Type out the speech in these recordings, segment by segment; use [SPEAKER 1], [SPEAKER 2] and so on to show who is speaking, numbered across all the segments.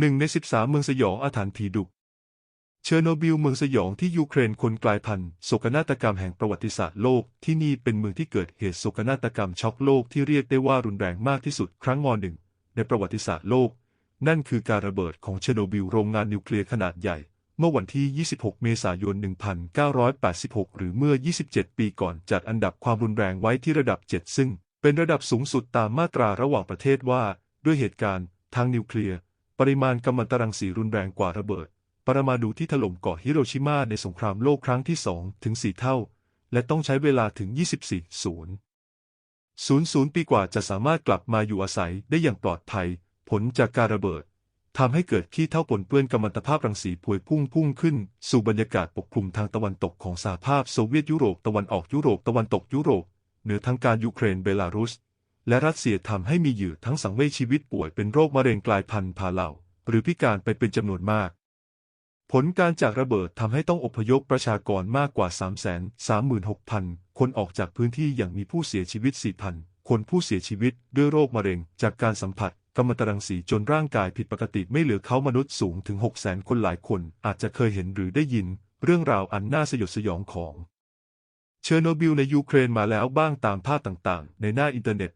[SPEAKER 1] หนึ่งใน 13 เมืองสยองอาถรรพ์ผีดุ เชอร์โนบิลเมืองสยองที่ยูเครนคนกลายพันธุ์โศกนาฏกรรมแห่งประวัติศาสตร์โลกที่นี่เป็นเมืองที่เกิดเหตุโศกนาฏกรรมช็อกโลกที่เรียกได้ว่ารุนแรงมากที่สุดครั้งงอหนึ่งในประวัติศาสตร์โลก นั่นคือการระเบิดของเชอร์โนบิลโรงงานนิวเคลียร์ขนาดใหญ่ เมื่อวันที่ 26 เมษายน 1986 หรือเมื่อ 27 ปีก่อนจัดอันดับความรุนแรงไว้ที่ระดับ 7 ซึ่งเป็นระดับสูงสุดตามมาตราระหว่างประเทศว่า ด้วยเหตุการณ์ทางนิวเคลียร์ ปริมาณกัมมันตรังสีรุนแรงกว่าระเบิด ปรมาณูที่ถล่มเกาะฮิโรชิมาในสงครามโลกครั้งที่2ถึง4เท่า และต้องใช้เวลาถึง 24ศูนย์ศูนย์ศูนย์ปีกว่าจะสามารถกลับมาอยู่อาศัยได้อย่างปลอดภัย ผลจากการระเบิดทำให้เกิดขี้เท่าปนเปื้อนกัมมันตภาพรังสีพวยพุ่งพุ่งขึ้น สู่บรรยากาศปกคลุมทางตะวันตกของสหภาพโซเวียตยุโรปตะวันออกยุโรปตะวันตกยุโรปเหนือทางการยูเครนเบลารุส และรัสเซียทำให้มีเหยื่อทั้งสังเวยชีวิตป่วยเป็นโรคมะเร็งกลายพันธุ์พาเหล่า หรือพิการไปเป็นจำนวนมาก ผลการจากระเบิดทำให้ต้องอพยพประชากรมากกว่า 336,000 คนออกจากพื้นที่อย่างมีผู้เสียชีวิต 4,000 คนผู้เสียชีวิตด้วยโรคมะเร็งจากการสัมผัสกัมมันตรังสีจนร่างกายผิดปกติไม่เหลือเขามนุษย์สูงถึง 600,000 คนหลายคนอาจจะเคยเห็นหรือได้ยิน เรื่องราวอันน่าสยดสยองของเชอร์โนบิลในยูเครนมาแล้วบ้างตามภาพต่างๆ ในหน้าอินเทอร์เน็ต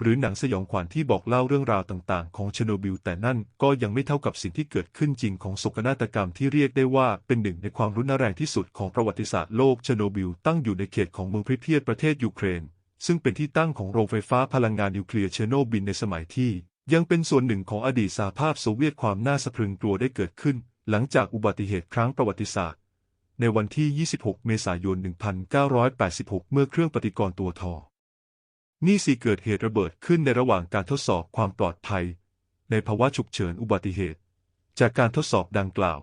[SPEAKER 1] หรือหนังสยองขวัญที่บอกเล่าเรื่องราวต่างๆ ของเชโนบิลแต่นั่นก็ยังไม่เท่ากับสิ่งที่เกิดขึ้นจริงของโศกนาฏกรรมที่เรียกได้ว่าเป็นหนึ่งในความรุนแรงที่สุดของประวัติศาสตร์โลกเชโนบิลตั้งอยู่ในเขตของเมืองพริเพียตประเทศยูเครน ซึ่งเป็นที่ตั้งของโรงไฟฟ้าพลังงานนิวเคลียร์เชโนบิลในสมัยที่ ยังเป็นส่วนหนึ่งของอดีตสหภาพโซเวียตความน่าสะพรึงกลัวได้เกิดขึ้น หลังจากอุบัติเหตุครั้งประวัติศาสตร์ ในวันที่ 26 เมษายน 1986 เมื่อเครื่องปฏิกรณ์ตัวทอ นี่สิเกิดเหตุระเบิดขึ้นในระหว่างการทดสอบความปลอดภัย ในภาวะฉุกเฉินอุบัติเหตุ จากการทดสอบดังกล่าว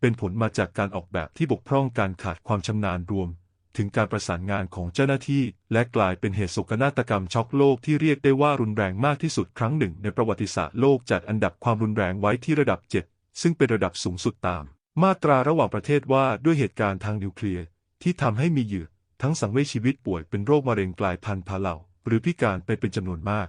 [SPEAKER 1] เป็นผลมาจากการออกแบบที่บกพร่องการขาดความชำนาญรวม ถึงการประสานงานของเจ้าหน้าที่ และกลายเป็นเหตุโศกนาฏกรรมช็อกโลกที่เรียกได้ว่ารุนแรงมากที่สุดครั้งหนึ่งในประวัติศาสตร์โลกจัดอันดับความรุนแรงไว้ที่ระดับ 7 ซึ่งเป็นระดับสูงสุดตาม มาตราระหว่างประเทศว่าด้วยเหตุการณ์ทางนิวเคลียร์ที่ทำให้มีเหยื่อทั้งสังเวยชีวิตป่วยเป็นโรคมะเร็งกลายพันธุ์พาเหล่า หรือพิการไปเป็นจำนวนมาก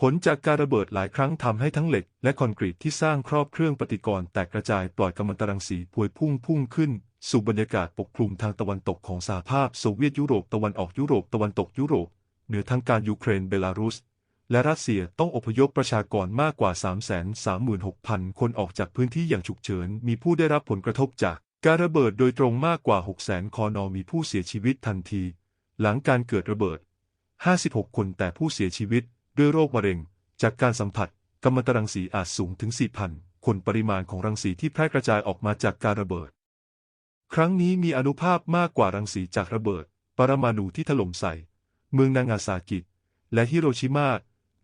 [SPEAKER 1] ผลจากการระเบิดหลายครั้งทำให้ทั้งเหล็กและคอนกรีตที่สร้างครอบเครื่องปฏิกรณ์แตกกระจายปล่อยกัมมันตรังสีพวยพุ่งพุ่งขึ้น สู่บรรยากาศปกคลุมทางตะวันตกของสหภาพโซเวียตยุโรปตะวันออกยุโรปตะวันตกยุโรปเหนือทางการยูเครนเบลารุสและรัสเซียต้องอพยพประชากรมากกว่า 336,000 คนออกจากพื้นที่อย่างฉุกเฉิน มีผู้ได้รับผลกระทบจากการระเบิดโดยตรงมากกว่า 600,000 คนอมีผู้เสียชีวิตทันที หลังการเกิดระเบิด 56 คนแต่ผู้เสียชีวิตด้วยโรคมะเร็ง จากการสัมผัสกัมมันตรังสีอาจสูงถึง 4,000 คนปริมาณของรังสีที่แพร่กระจายออกมาจากการระเบิด ครั้งนี้มีอนุภาพมากกว่ารังสีจากระเบิด ปรมาณูที่ถล่มใส่ เมืองนางาซากิและฮิโรชิมา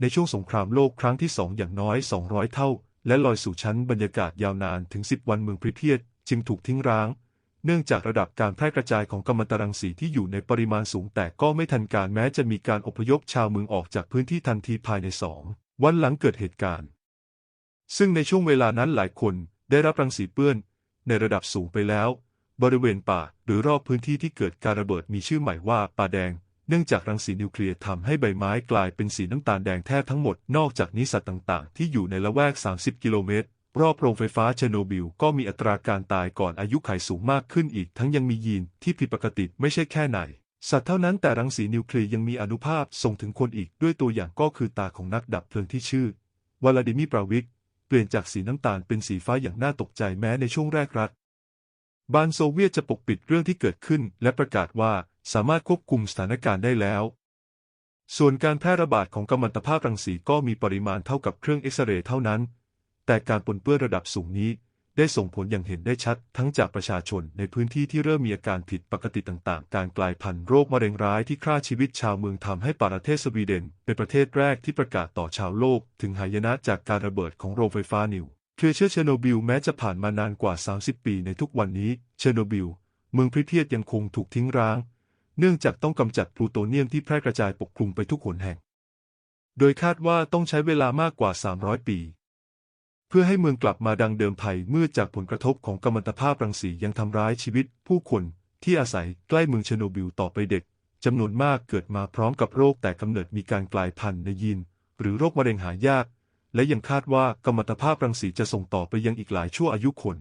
[SPEAKER 1] ในช่วงสงครามโลกครั้งที่สองอย่างน้อย 200 เท่า และลอยสู่ชั้นบรรยากาศยาวนานถึง 10 วันเมืองพริเพียตจึงถูกทิ้งร้าง เนื่องจากระดับการแพร่กระจายของกัมมันตรังสีที่อยู่ในปริมาณสูงแต่ก็ไม่ทันการแม้จะมีการอพยพชาวเมืองออกจากพื้นที่ทันทีภายในสองวันหลังเกิดเหตุการณ์ ซึ่งในช่วงเวลานั้นหลายคนได้รับรังสีเปื้อน ในระดับสูงไปแล้ว บริเวณป่าหรือรอบพื้นที่ที่เกิดการระเบิดมีชื่อใหม่ว่าป่าแดง เนื่องจากรังสีนิวเคลียร์ทำให้ใบไม้กลายเป็นสีน้ำตาลแดงแทบทั้งหมด นอกจากนี้สัตว์ต่าง ๆ ที่อยู่ในละแวก 30 กิโลเมตร รอบโรงไฟฟ้าเชโนบิลก็มีอัตราการตายก่อนอายุขัยสูงมากขึ้นอีก ทั้งยังมียีนที่ผิดปกติไม่ใช่แค่ไหนสัตว์เท่านั้นแต่รังสีนิวเคลียร์ยังมีอนุภาพส่งถึงคนอีกด้วยตัวอย่างก็คือตาของนักดับเพลิงที่ชื่อวลาดิมีร์ปราวิก เปลี่ยนจากสีน้ำตาลเป็นสีฟ้าอย่างน่าตกใจแม้ในช่วงแรกรัฐบานโซเวียตจะปกปิดเรื่องที่เกิดขึ้น และประกาศว่าสามารถควบคุมสถานการณ์ได้แล้ว ส่วนการแพร่ระบาดของกัมมันตภาพรังสีก็มีปริมาณเท่ากับเครื่องเอ็กซเรย์เท่านั้น แต่การปนเปื้อนระดับสูงนี้ ได้ส่งผลอย่างเห็นได้ชัด ทั้งจากประชาชนในพื้นที่ที่เริ่มมีอาการผิดปกติต่างๆ การกลายพันธุ์โรคมะเร็งร้ายที่ฆ่าชีวิตชาวเมืองทำให้ประเทศสวีเดน เป็นประเทศแรกที่ประกาศต่อชาวโลก ถึงหายนะจากการระเบิดของโรงไฟฟ้านิวเคลียร์เชอร์โนบิลแม้จะผ่านมานานกว่า 30 ปีในทุกวันนี้ เชอร์โนบิล เมืองพิเพียตยังคงถูกทิ้งร้าง เนื่องจากต้องกำจัดพลูโตเนียมที่แพร่กระจายปกคลุมไปทุกหนแห่ง โดยคาดว่าต้องใช้เวลามากกว่า 300 ปี พื่อให้เมืองกลับมาดังเดิมภัยเมื่อจากผลกระทบของกัมมันตภาพรังสียังทำร้ายชีวิตผู้คนที่อาศัยใกล้เมืองเชโนบิลต่อไปเด็กจำนวนมากเกิดมาพร้อมกับโรคแต่กำเนิดมีการกลายพันธุ์ในยีน หรือโรคมะเร็งหายาก และยังคาดว่ากัมมันตภาพรังสีจะส่งต่อไปยังอีกหลายชั่วอายุคน